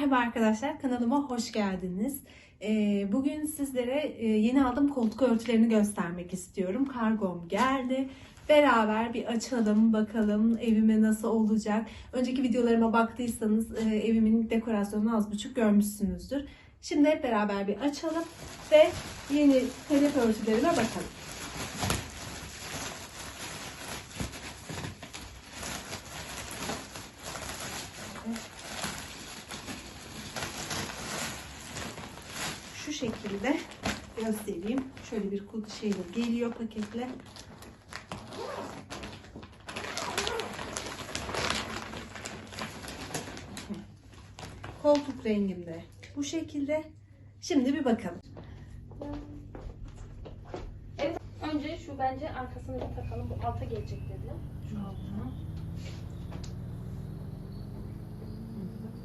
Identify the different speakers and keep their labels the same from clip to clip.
Speaker 1: Merhaba arkadaşlar, kanalıma hoş geldiniz. Ee, Bugün sizlere e, yeni aldığım koltuk örtülerini göstermek istiyorum. Kargom geldi. Beraber bir açalım, bakalım evime nasıl olacak. Önceki videolarıma baktıysanız e, evimin dekorasyonunu az buçuk görmüşsünüzdür. Şimdi hep beraber bir açalım ve yeni kanepe örtülerime bakalım. Şu şekilde göstereyim. Şöyle bir kutu şeyle geliyor paketle. Koltuk renginde bu şekilde. Şimdi bir bakalım.
Speaker 2: Önce şu bence arkasını bir takalım. Bu alta gelecek dedi. Şu altına.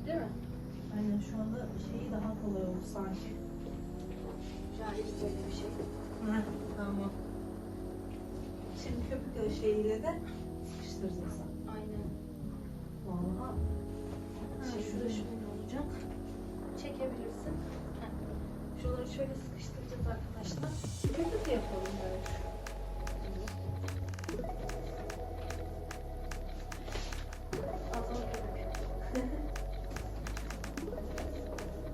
Speaker 2: Değil mi?
Speaker 1: Aynen şu anda şeyi daha kolay oldu sanki.
Speaker 2: Cahil böyle bir şey.
Speaker 1: Ha, tamam. Şimdi köpük şeyiyle de sıkıştıracağız.
Speaker 2: Aynen.
Speaker 1: Vallahi
Speaker 2: Ha, şurada şöyle olacak. Çekebilirsin. Şuraları şöyle sıkıştıracağız arkadaşlar.
Speaker 1: köpük yapalım böyle.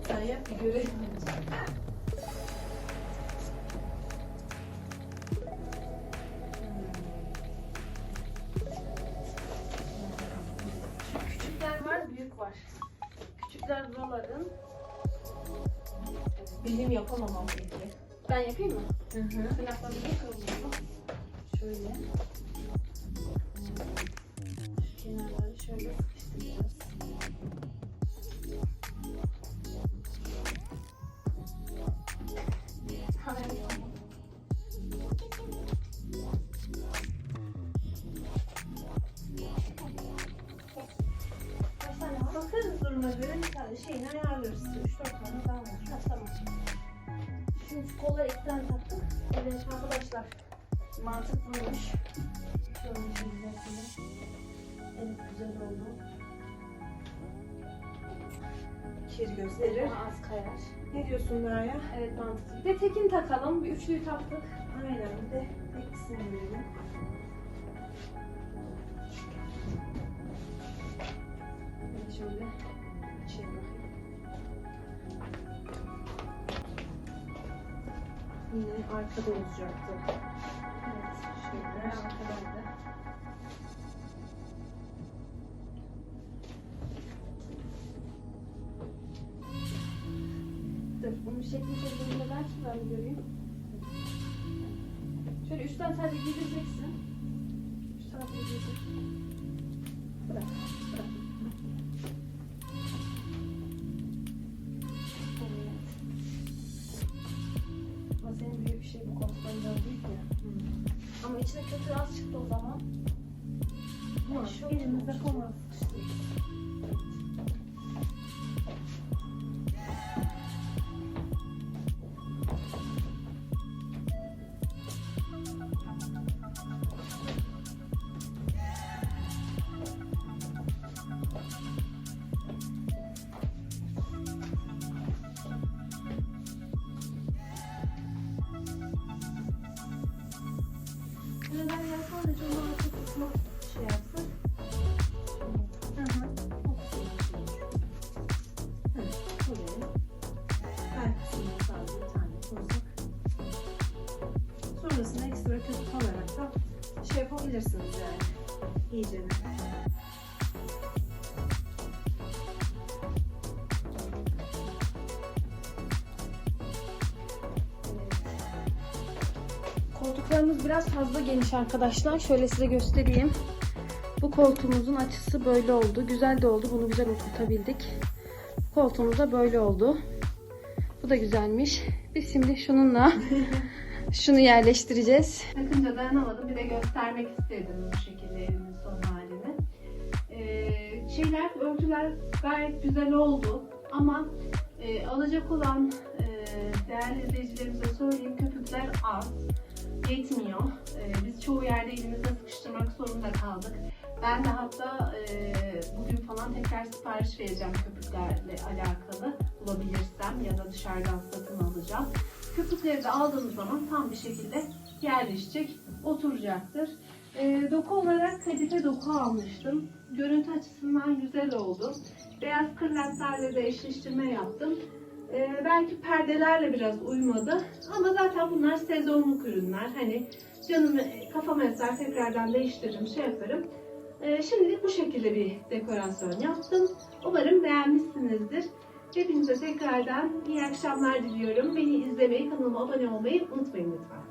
Speaker 1: Sen yap bir görelim. Benim yapamamam peki.
Speaker 2: Ben yapayım mı?
Speaker 1: Hı hı.
Speaker 2: Tırnaklarını kırmızı. Şöyle. Şu kenarları şöyle var?
Speaker 1: Bakarız duruma göre bir tane şeyini ayarlarız. 3-4 tane daha var.
Speaker 2: Ha, tamam. Kolları iki tane taktık. Evet arkadaşlar. Şöyle bir yapalım. Evet güzel oldu.
Speaker 1: İçeri gösterir.
Speaker 2: Daha az kayar.
Speaker 1: Ne diyorsun Derya?
Speaker 2: Evet mantıklı. Bir de tekini takalım. Bir üçlüyü taktık.
Speaker 1: Aynen bir de ikisini verelim.
Speaker 2: Şöyle. Şey bakayım.
Speaker 1: Yine arkada olacaktı.
Speaker 2: Evet.
Speaker 1: Şeyler.
Speaker 2: Arkadaydı. Dur, bunun şekli ki ben bir göreyim. Şöyle üstten sadece giydireceksin. Üst tarafı giydir. Bırak, bırak. İçine kötü az çıktı o zaman.
Speaker 1: Ama
Speaker 2: Şu
Speaker 1: elimizde
Speaker 2: olmuş.
Speaker 1: Kalmaz.
Speaker 2: Neden ya sadece onu arka kısmı şey yapsın.
Speaker 1: Hı hı. Evet, buraya. Her kısmına bir tane koysak. Sonrasında ekstra köpük alarak da şey yapabilirsiniz yani. İyice.
Speaker 2: Koltuklarımız biraz fazla geniş arkadaşlar. Şöyle size göstereyim. Bu koltuğumuzun açısı böyle oldu. Güzel de oldu. Bunu güzel oturtabildik. Koltuğumuz da böyle oldu. Bu da güzelmiş. Biz şimdi şununla şunu yerleştireceğiz.
Speaker 1: Bakınca dayanamadım. Bir de göstermek istedim bu şekilde evimin son halini. Ee, şeyler, örtüler gayet güzel oldu. Ama e, alacak olan e, değerli izleyicilerimize söyleyeyim köpükler az. Yetmiyor. E, biz çoğu yerde elimizde sıkıştırmak zorunda kaldık. Ben de hatta e, bugün falan tekrar sipariş vereceğim köpüklerle alakalı. dışarıdan satın alacağım. Köpükleri de aldığımız zaman tam bir şekilde yerleşecek, oturacaktır. Ee, doku olarak kadife doku almıştım. Görüntü açısından güzel oldu. Beyaz kırlentlerle de eşleştirme yaptım. Belki perdelerle biraz uymadı ama zaten bunlar sezonluk ürünler. Hani canım kafama eser tekrardan değiştiririm, şey yaparım. Ee, şimdilik bu şekilde bir dekorasyon yaptım. Umarım beğenmişsinizdir. Hepinize tekrardan iyi akşamlar diliyorum. Beni izlemeyi, kanalıma abone olmayı unutmayın lütfen.